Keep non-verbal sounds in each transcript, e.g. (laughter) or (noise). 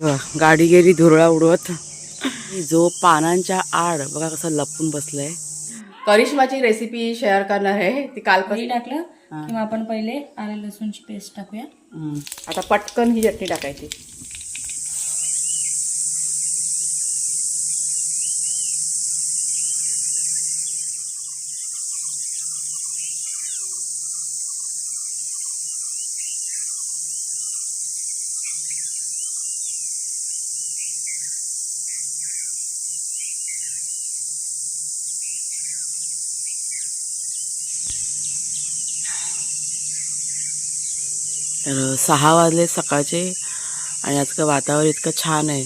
गाडी गेली धुरळा उडवत. जो पानांच्या आड बघा कसं लपून बसलंय. करिश्माची रेसिपी शेअर करणार आहे. ती काल दही टाकलं किंवा आपण पहिले आले लसूणची पेस्ट टाकूया. आता पटकन ही चटणी टाकायची. तर सहा वाजले सकाळचे आणि आजकाल वातावरण इतकं छान आहे.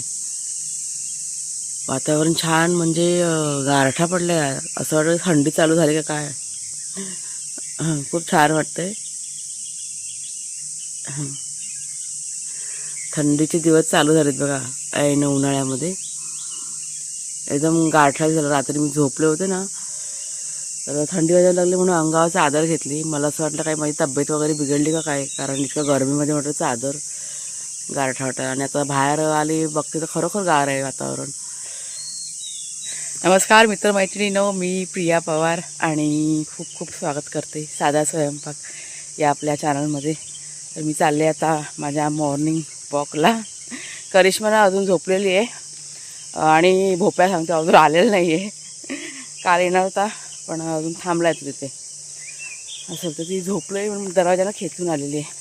वातावरण छान म्हणजे गारठा गारठा आहे असं वाटतं थंडी चालू झाली का काय? खूप छान वाटतंय. थंडीचे दिवस चालू झालेत बघा ऐन उन्हाळ्यामध्ये. एकदम गारठा झाला. रात्री मी झोपले होते ना तर थंडी वाजायला लागली म्हणून अंगावर चादर घेतली. मला असं वाटलं काय माझी तब्येत वगैरे बिघडली का काय? कारण इतकं गरमीमध्ये म्हटलं चादर गारठा वाटत आणि आता बाहेर आली बघते तर खरोखर गार आहे वातावरण. नमस्कार मित्रमैत्रिणीनो. मी प्रिया पवार आणि खूप खूप स्वागत करते. साधा स्वयंपाक या आपल्या चॅनलमध्ये. तर मी चालले आता माझ्या मॉर्निंग वॉकला. करिश्माला अजून झोपलेली आहे. आणि भोप्या सांगते अजून आलेलं नाही आहे काल येणार होता. पण अजून थांबला आहे तो तिथे. असं तर ती झोपलं आहे म्हणून दरवाजाला खेचून आलेली आहे.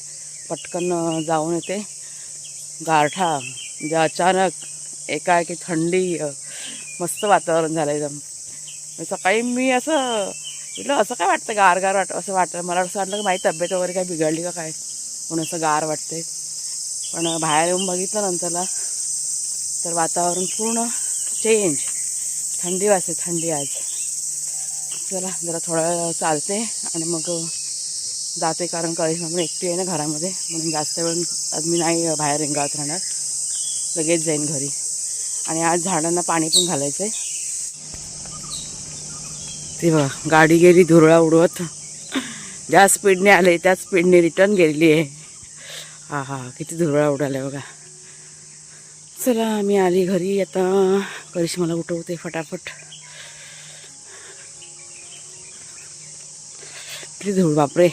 पटकन जाऊन येते. गारठा म्हणजे अचानक एकाएकी थंडी मस्त वातावरण झालं एकदम. सकाळी मी असं म्हटलं असं काय वाटतं गार गार वाट असं वाटतं? मला असं वाटलं की माझी तब्येत वगैरे काय बिघडली का काय? म्हणून असं गार वाटते पण बाहेर येऊन बघितलं नंतरला तर वातावरण पूर्ण चेंज थंडी वाजते थंडी आज. चला जरा थोडा वेळ चालते आणि मग जाते कारण कळीस म्हणून एकटी आहे ना घरामध्ये. म्हणून जास्त वेळ आज मी नाही बाहेर रिंगाळत राहणार. लगेच जाईन घरी. आणि आज झाडांना पाणी पण घालायचं आहे ते बघा गाडी गेली धुरळा उडवत. ज्या स्पीडने आले त्याच स्पीडने रिटर्न गेलेली आहे. हा हा किती धुरळा उडाल्या बघा. चला मी आली घरी. आता करिश्माला उठवते फटाफट. किती धूळ बापरे.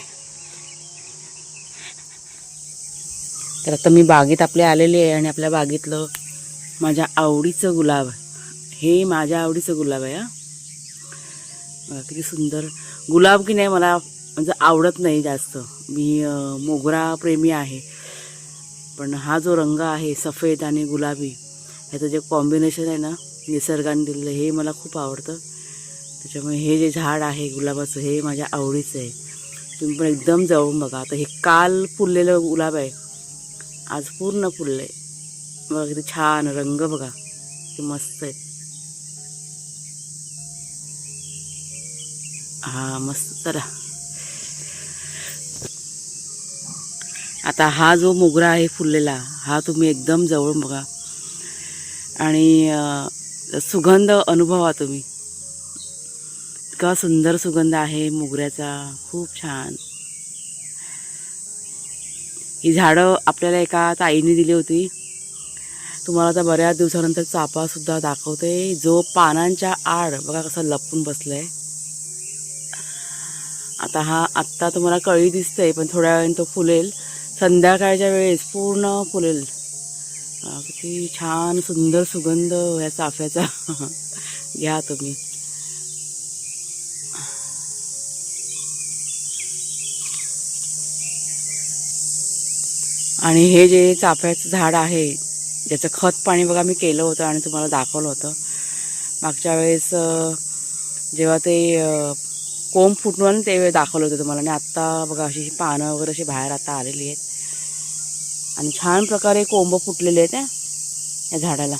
तर आता मी बागेत आपले आलेले आहे आणि आपल्या बागेतलं माझ्या आवडीचं गुलाब हे माझ्या आवडीचं गुलाब आहे हा. किती सुंदर. गुलाब की नाही मला म्हणजे आवडत नाही जास्त. मी मोगरा प्रेमी आहे. पण हा जो रंग आहे सफेद आणि गुलाबी ह्याचं जे कॉम्बिनेशन आहे ना निसर्गाने दिलेलं हे मला खूप आवडतं. त्याच्यामुळे हे जे झाड आहे गुलाबाचं हे माझ्या आवडीचं आहे. तुम्ही पण एकदम जवळून बघा. आता हे काल फुललेलं गुलाब आहे. आज पूर्ण फुललं आहे बघा किती छान रंग बघा. ते मस्त आहे. हा मस्त. चला. आता हा जो मोगरा आहे फुललेला हा तुम्ही एकदम जवळून बघा. आणि सुगंध अनुभवा तुम्ही. इतका सुंदर सुगंध आहे मोगऱ्याचा. खूप छान. ही झाडं आपल्याला एका ताईने दिली होती. तुम्हाला आता बऱ्याच दिवसानंतर चापासुद्धा दाखवते. जो पानांच्या आड बघा कसं लपून बसलाय. आता हा आत्ता तुम्हाला कळी दिसते पण थोड्या वेळाने तो फुलेल. संध्याकाळच्या वेळेस पूर्ण फुलेल. किती छान सुंदर सुगंध या चाफ्याचा. (laughs) घ्या तुम्ही. आणि हे जे चाफ्याचं झाड आहे ज्याचं खत पाणी बघा मी केलं होतं आणि तुम्हाला दाखवलं होतं. मागच्या वेळेस जेव्हा ते कोंब फुटून ते दाखवलं होतं तुम्हाला. आणि आत्ता बघा अशी पानं वगैरे अशी बाहेर आता आलेली आहेत. आणि छान प्रकारे कोंब फुटलेले आहेत या झाडाला.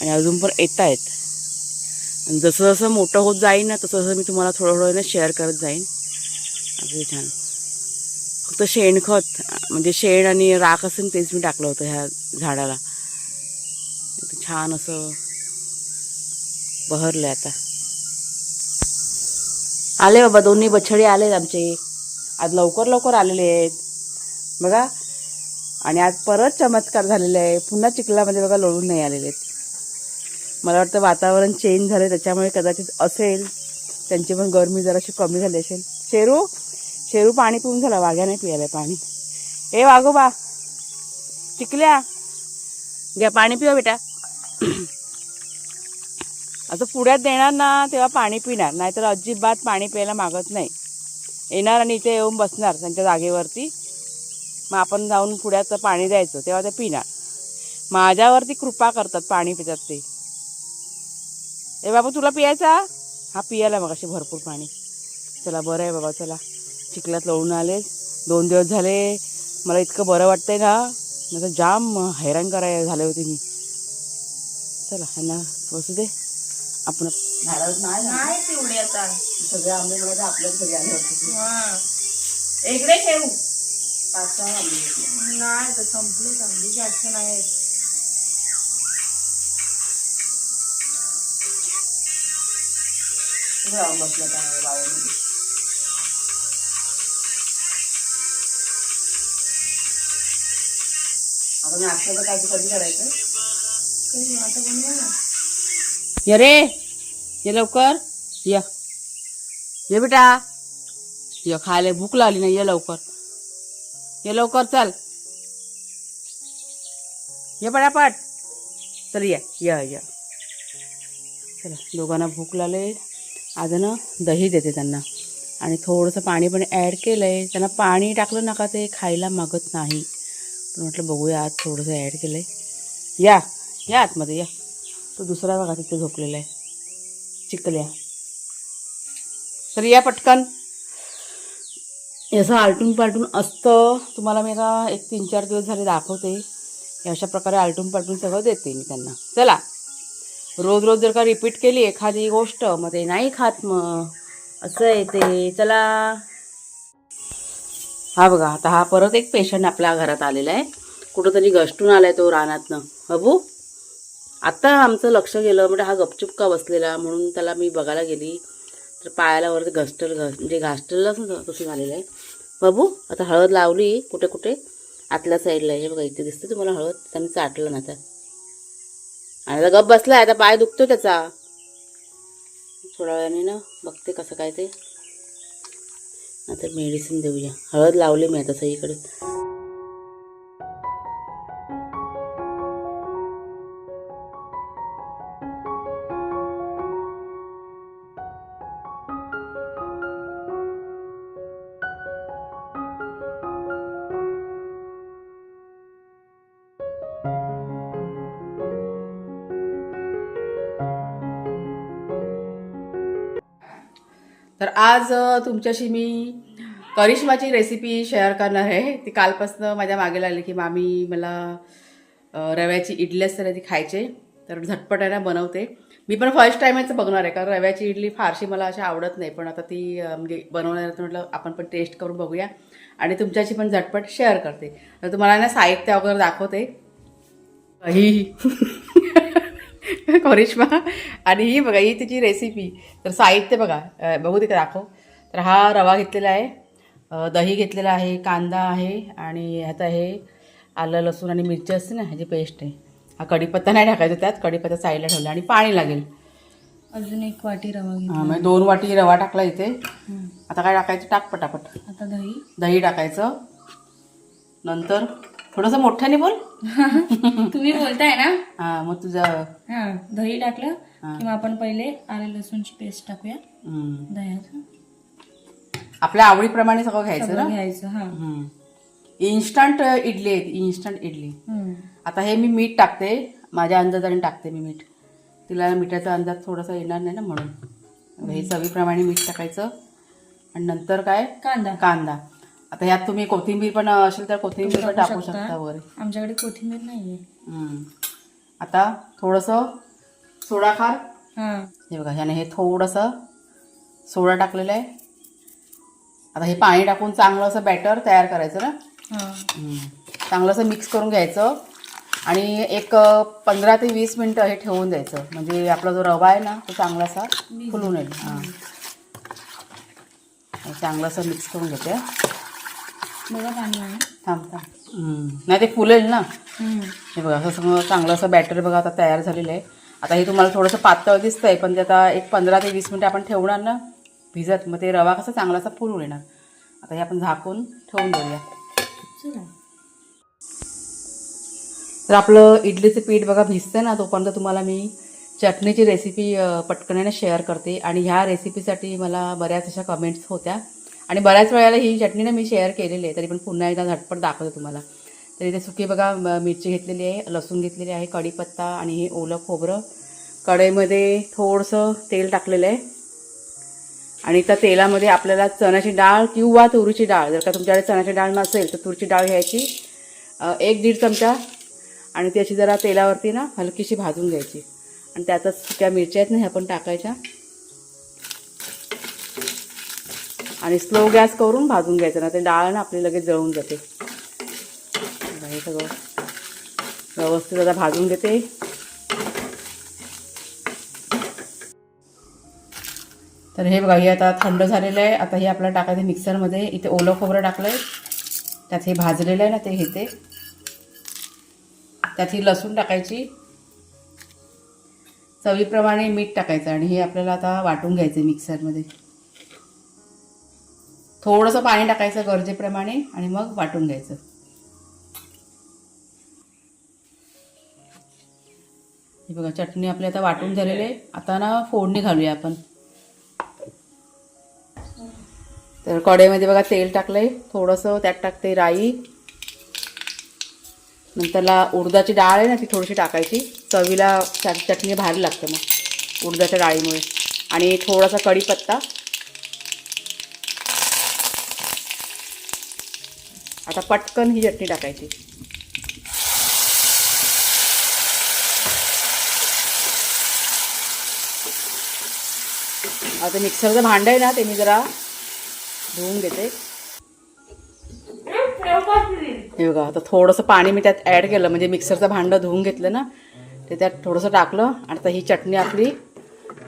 आणि अजून पण येत आहेत. आणि जसं जसं मोठं होत जाईन ना तसं तसं मी तुम्हाला थोडं थोडं ना शेअर करत जाईन. अगदी छान. फक्त शेणखत म्हणजे शेण आणि राख असेल तेच मी टाकलं होतं ह्या झाडाला. छान असं बहरलं आता. आले बाबा दोन्ही बछडे आलेत आमचे. आज लवकर लवकर आलेले आहेत. बघा आणि आज परत चमत्कार झालेले आहे. पुन्हा चिखलामध्ये बघा लोळून नाही आलेले आहेत. मला वाटतं वातावरण चेंज झालं त्याच्यामुळे कदाचित असेल. त्यांची पण गरमी जराशी कमी झाली असेल. शेरू? शेरू पाणी पिऊन झाला वाघ्याने नाही पाणी. ए वाघोबा चिकल्या घ्या पाणी पिवा बेटा. (clears throat) आता पुढ्यात देणार ना तेव्हा पाणी पिणार. नाहीतर अजिबात पाणी प्यायला मागत नाही. येणार आणि इथे येऊन बसणार त्यांच्या जागेवरती. मग आपण जाऊन पुढ्याचं पाणी द्यायचं तेव्हा ते पिणार. माझ्यावरती कृपा करतात पाणी पितात ते. ए बाबा तुला पियायचा हा? पियाला मग असे भरपूर पाणी. चला बरं आहे बाबा चला. चिखलात लोळून आले. दोन दिवस झाले मला इतकं बरं वाटतंय ना. नाही जाम हैराण कराय झाले होते मी. चला ह्यांना बसू दे. आपण नाही तेवढे आता. सगळे आंबे आपल्याच घरी आले होते इकडे ठेवू? पाच सहा आंबे होते. नाही तर संपले आंबे जास्त नाही. बाळामध्ये आपण मी असलं कधी करायचं आता बनवा ये रे ये लवकर. या. ये बेटा. ये खायला भूक लागली नाही ये लवकर. ये लवकर चल. ये पटापट. चल या या या. चला दोघांना भूक लागले आज ना दही देते त्यांना. आणि थोडंसं पाणी पण ॲड केलं आहे त्यांना पाणी टाकलं नका ते खायला मागत नाही. पण म्हटलं बघूया आज थोडंसं ॲड केलं आहे या या आतमध्ये या. तो दुसरा बघा तिथे झोपलेला आहे. चिकल्या तर या पटकन. असं आलटून पालटून असतं. तुम्हाला मी आता एक तीन चार दिवस झाले दाखवते. अशा प्रकारे आलटून पालटून सगळं देते मी त्यांना. चला. रोज रोज जर का रिपीट केली एखादी गोष्ट मग ते नाही खात मग. असं येते चला. हा बघा आता हा परत एक पेशंट आपल्या घरात आलेला आहे. कुठंतरी गष्टून आहे तो रानातनं. अबू आता आमचं लक्ष गेलं म्हणजे हा गपचूप का बसलेला म्हणून त्याला मी बघायला गेली. तर पायाला वरती घसटल घस म्हणजे घासटल तसं झालेलं आहे. बाबू आता हळद लावली कुठे कुठे? आतल्या साईडला आहे. हे बघा इथे दिसते तुम्हाला हळद? त्यांनी चाटलं ना आता. आणि आता गप आहे आता पाय दुखतो त्याचा. थोड्या वेळाने ना बघते कसं काय ते. आता मेडिसिन देऊया. हळद लावली मी आता सगळीकडे. तर आज तुमच्याशी मी करिश्माची रेसिपी शेअर करणार आहे. ती कालपासनं माझ्या मागे लागली की मामी मला रव्याची इडली असते ना ती खायचे. तर झटपट आहे ना बनवते. मी पण फर्स्ट टाईमच बघणार आहे कारण रव्याची इडली फारशी मला अशी आवडत नाही. पण आता ती म्हणजे बनवणार तर म्हटलं आपण पण टेस्ट करून बघूया. आणि तुमच्याशी पण झटपट शेअर करते. तर तुम्हाला ना साहित्य वगैरे दाखवते. ही (laughs) करिश्मा. आणि ही बघा ही तिची रेसिपी तर साहित्य बघा. बघू तिथे दाखव. तर हा रवा घेतलेला आहे. दही घेतलेला आहे कांदा आहे आणि ह्यात आहे आलं लसूण आणि मिरची असते ना ह्याची पेस्ट आहे हा कढीपत्ता नाही टाकायचा त्यात कढीपत्ता साईडला ठेवला आणि पाणी लागेल. अजून एक वाटी रवा हा, म्हणजे दोन वाटी रवा टाकला इथे. हं. आता काय टाकायचं? टाक पटापट. आता दही. दही टाकायचं. नंतर थोडंसं मोठ्याने बोल. (laughs) तुम्ही बोलताय ना? हां मग तुझं हा दही टाकलं हा. किंवा आपण पहिले आले लसूणची पेस्ट टाकूया. दह्याचं. आपल्या आवडीप्रमाणे सगळं घ्यायचं सगळं ना? घ्यायचं हा. इन्स्टंट इडली आहेत इन्स्टंट इडली. आता हे मी मीठ टाकते माझ्या अंदाजाने टाकते मी मीठ. तिला मिठाचा अंदाज थोडासा येणार नाही ना म्हणून. हे चवीप्रमाणे मीठ टाकायचं. आणि नंतर काय? कांदा. कांदा. आता ह्यात तुम्ही कोथिंबीर पण असेल तर कोथिंबीर पण टाकू शकता. वगैरे. आमच्याकडे कोथिंबीर नाहीये. हम्म. आता थोडंसं सोडा खार हा. हे बघा ह्याने हे थोडंसं सोडा टाकलेलं आहे. आता हे पाणी टाकून चांगलं असं बॅटर तयार करायचं ना. चांगलं असं मिक्स करून घ्यायचं. आणि एक पंधरा ते वीस मिनटं हे ठेवून द्यायचं. म्हणजे आपला जो रवा आहे ना तो चांगला असा फुलून येईल. हां. चांगलं असं मिक्स करून घेते. थांब थांब. नाही ते फुलेल ना? हे बघा असं सगळं चांगलं असं बॅटर बघा आता तयार झालेलं आहे. आता हे तुम्हाला थोडंसं पातळ दिसतंय पण ते आता एक पंधरा ते वीस मिनिटं आपण ठेवणार ना भिजत मग ते रवा कसा चांगला असा येणार. आता हे आपण झाकून ठेवून देऊया. तर आपलं इडलीचं पीठ बघा भिजतं ना तोपर्यंत तुम्हाला मी चटणीची रेसिपी पटकन शेअर करते. आणि ह्या रेसिपीसाठी मला बऱ्याच अशा कमेंट्स होत्या. आणि बऱ्याच वेळेला ही चटणी ना मी शेअर केलेली आहे तरी पण पुन्हा एकदा झटपट दाखवते तुम्हाला. तर इथे सुकी बघा मिरची घेतलेली आहे लसूण घेतलेली आहे कढीपत्ता आणि हे ओलं खोबरं. कढईमध्ये थोडंसं तेल टाकलेलं आहे. आणि त्या तेलामध्ये आपल्याला चण्याची डाळ किंवा तुरीची डाळ जर का तुमच्याकडे चण्याची डाळ नसेल तर तुरीची डाळ घ्यायची एक दीड चमचा. आणि त्याची जरा तेलावरती ना हलकीशी भाजून घ्यायची. आणि त्यातच सुक्या मिरच्या आहेत ना ह्या पण टाकायच्या. आणि स्लो गॅस करून भाजून घ्यायचं ना ते डाळ ना आपली लगेच जळून जाते. हे सगळं व्यवस्थित आता भाजून घेते. तर हे बघा हे आता थंड झालेलं आहे. आता हे आपल्याला टाकायचं मिक्सरमध्ये. इथे ओलं खोबरं टाकलं आहे त्यात हे भाजलेलं आहे ना ते हे ते. त्यात ही लसूण टाकायची. चवीप्रमाणे मीठ टाकायचं आणि हे आपल्याला आता वाटून घ्यायचं आहे मिक्सरमध्ये. थोडंसं पाणी टाकायचं गरजेप्रमाणे आणि मग वाटून घ्यायचं. हे बघा चटणी आपली आता वाटून झालेली आहे. आता ना फोडणी घालूया आपण. तर कढईमध्ये बघा तेल टाकलंय. थोडंसं त्यात टाकते राई. नंतरला उडदाची डाळ आहे ना ती थोडीशी टाकायची. चवीला चटणी भारी लागते मग उडदाच्या डाळीमुळे. आणि थोडासा कढीपत्ता. आता पटकन ही चटणी टाकायची. आता मिक्सरचं भांडं आहे ना ते मी जरा धुवून घेते. हे बघा आता थोडंसं पाणी मी त्यात ॲड केलं म्हणजे मिक्सरचं भांडं धुवून घेतलं ना ते त्यात थोडंसं टाकलं आणि आता ही चटणी आपली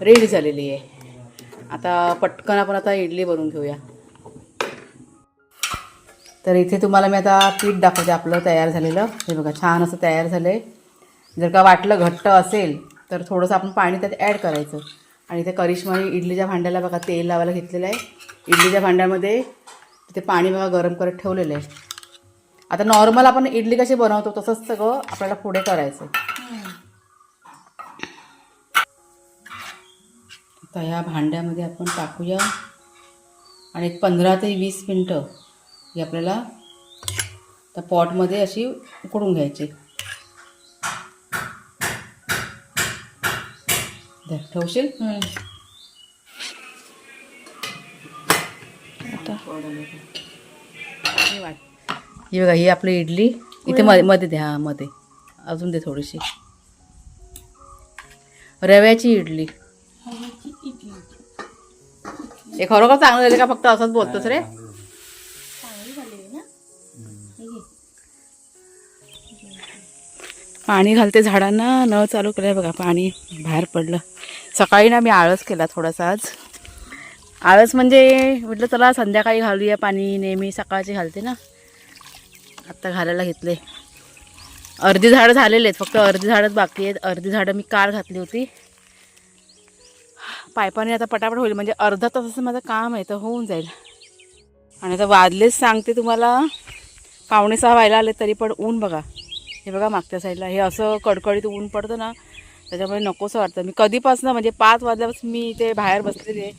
रेडी झालेली आहे. आता पटकन आपण आता इडली बनवून घेऊया. तर इथे तुम्हाला मी आता पीठ दाखवते आपलं तयार झालेलं. हे बघा छान असं तयार झालं आहे जर का वाटलं घट्ट असेल तर थोडंसं आपण पाणी त्यात ॲड करायचं. आणि इथे करिश्माने इडलीच्या भांड्याला बघा तेल लावायला घेतलेलं आहे. इडलीच्या भांड्यामध्ये तिथे पाणी बघा गरम करत ठेवलेलं आहे. आता नॉर्मल आपण इडली कशी बनवतो तसंच सगळं आपल्याला पुढे करायचं आता ह्या भांड्यामध्ये आपण टाकूया. आणि एक पंधरा ते वीस मिनटं ही आपल्याला त्या पॉटमध्ये अशी उकडून घ्यायची. ठेवशील? हे. ही बघा ही आपली इडली. इथे मध्ये मध्ये द्या हा, मध्ये. अजून दे थोडीशी. रव्याची इडली. हे खरोखर चांगलं झालं का? फक्त असंच बोलतोस रे? पाणी घालते झाडांना नळ चालू केलं बघा पाणी बाहेर पडलं. सकाळी ना मी आळस केला थोडासा आज. आळस म्हणजे म्हटलं चला संध्याकाळी घालूया पाणी नेहमी सकाळची घालते ना. आत्ता घालायला घेतले. अर्धी झाडं झालेले आहेत फक्त अर्धी झाडंच बाकी आहेत. अर्धी झाडं मी काल घातली होती. पायपाने आता पटापट होईल म्हणजे अर्धा तासाचं माझं काम आहे तर होऊन जाईल. आणि आता वाजलेच सांगते तुम्हाला. पावणे सहा व्हायला आले तरी पण ऊन बघा. हे बघा मागच्या साईडला. हे असं कडकडीत ऊन पडतं ना त्याच्यामुळे नकोसं वाटतं. मी कधीपासून म्हणजे पाच वाजल्यापासून मी इथे बाहेर बसलेली आहे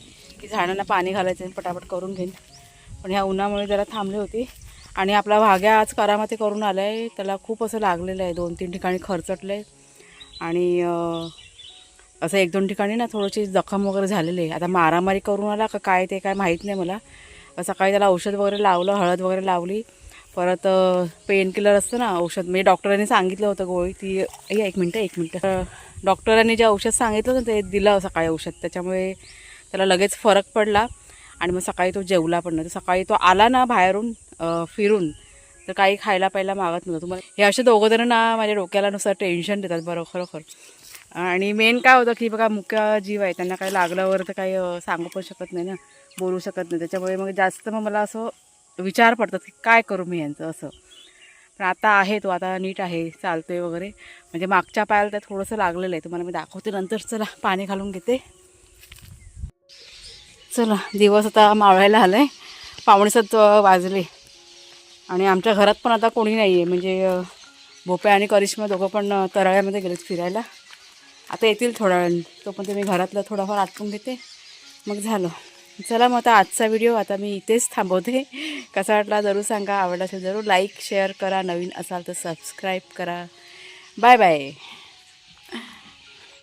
की झाडांना पाणी घालायचं आणि पटापट करून घेईन. पण ह्या उन्हामुळे जरा थांबली होती. आणि आपला भाग्या आज करामाते करून आला आहे त्याला खूप असं लागलेलं आहे. दोन तीन ठिकाणी खरचटलं आहे आणि असं एक दोन ठिकाणी ना थोडीशी जखम वगैरे झालेली आहे. आता मारामारी करून आला का काय ते काय माहीत नाही मला. सकाळी त्याला औषध वगैरे लावलं हळद वगैरे लावली. परत पेन किलर असतं ना औषध. म्हणजे डॉक्टरांनी सांगितलं होतं गोळी. ती या एक मिनटं एक मिनटं. डॉक्टरांनी जे औषध सांगितलं ना ते दिलं सकाळी औषध. त्याच्यामुळे त्याला लगेच फरक पडला. आणि मग सकाळी तो जेवला पण नाही तर सकाळी तो आला ना बाहेरून फिरून तर काही खायला प्यायला मागत नव्हतं. तुम्हाला हे असे दोघं जण ना माझ्या डोक्याला नुसतं टेन्शन देतात बरं खरोखर. आणि मेन काय होतं की बघा मुख्य जीव आहे. त्यांना काही लागल्यावर तर काही सांगू पण शकत नाही ना बोलू शकत नाही. त्याच्यामुळे मग जास्त मग मला असं विचार पडतात की काय करू मी यांचं असं. पण आता आहे तो आता नीट आहे चालतोय वगैरे. म्हणजे मागच्या पायाला त्यात थोडंसं लागलेलं आहे. तुम्हाला मी दाखवते नंतर. चला पाणी घालून घेते. चला दिवस आता मावळायला आलं आहे पावणेसात वाजले. आणि आमच्या घरात पण आता कोणी नाही आहे म्हणजे भोप्या आणि करिश्मा दोघं पण तराळ्यामध्ये गेलेत फिरायला. आता येतील थोड्या वेळाने. तोपर्यंत मी घरातलं थोडाफार आटपून घेते. मग झालं. चला मग आता आजचा व्हिडिओ आता मी इथेच थांबवते. कसा वाटला जरूर सांगा. आवडला असेल जरूर लाईक शेअर करा. नवीन असाल तर सबस्क्राईब करा. Bye bye